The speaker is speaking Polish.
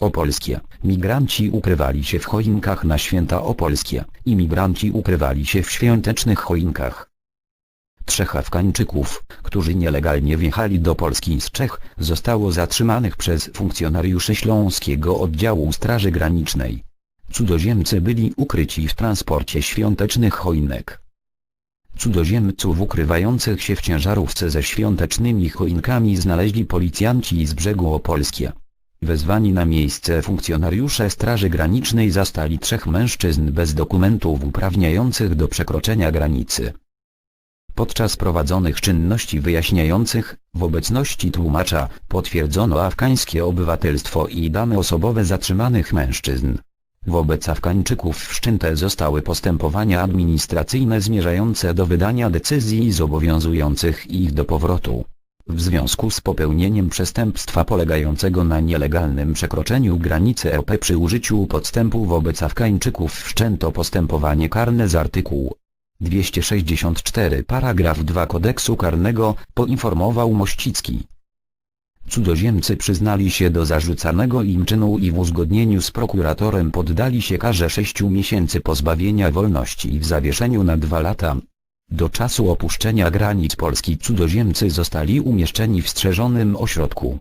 Opolskie. Migranci ukrywali się w choinkach na święta opolskie. Imigranci ukrywali się w świątecznych choinkach. Trzech Afgańczyków, którzy nielegalnie wjechali do Polski z Czech, zostało zatrzymanych przez funkcjonariuszy Śląskiego Oddziału Straży Granicznej. Cudzoziemcy byli ukryci w transporcie świątecznych choinek. Cudzoziemców ukrywających się w ciężarówce ze świątecznymi choinkami znaleźli policjanci z brzegu Opolskie. Wezwani na miejsce funkcjonariusze Straży Granicznej zastali trzech mężczyzn bez dokumentów uprawniających do przekroczenia granicy. Podczas prowadzonych czynności wyjaśniających, w obecności tłumacza, potwierdzono afgańskie obywatelstwo i dane osobowe zatrzymanych mężczyzn. Wobec Afgańczyków wszczęte zostały postępowania administracyjne zmierzające do wydania decyzji zobowiązujących ich do powrotu. W związku z popełnieniem przestępstwa polegającego na nielegalnym przekroczeniu granicy RP przy użyciu podstępu wobec Afgańczyków wszczęto postępowanie karne z artykułu 264 paragraf 2 kodeksu karnego, poinformował Mościcki. Cudzoziemcy przyznali się do zarzucanego im czynu i w uzgodnieniu z prokuratorem poddali się karze 6 miesięcy pozbawienia wolności i w zawieszeniu na 2 lata. Do czasu opuszczenia granic Polski cudzoziemcy zostali umieszczeni w strzeżonym ośrodku.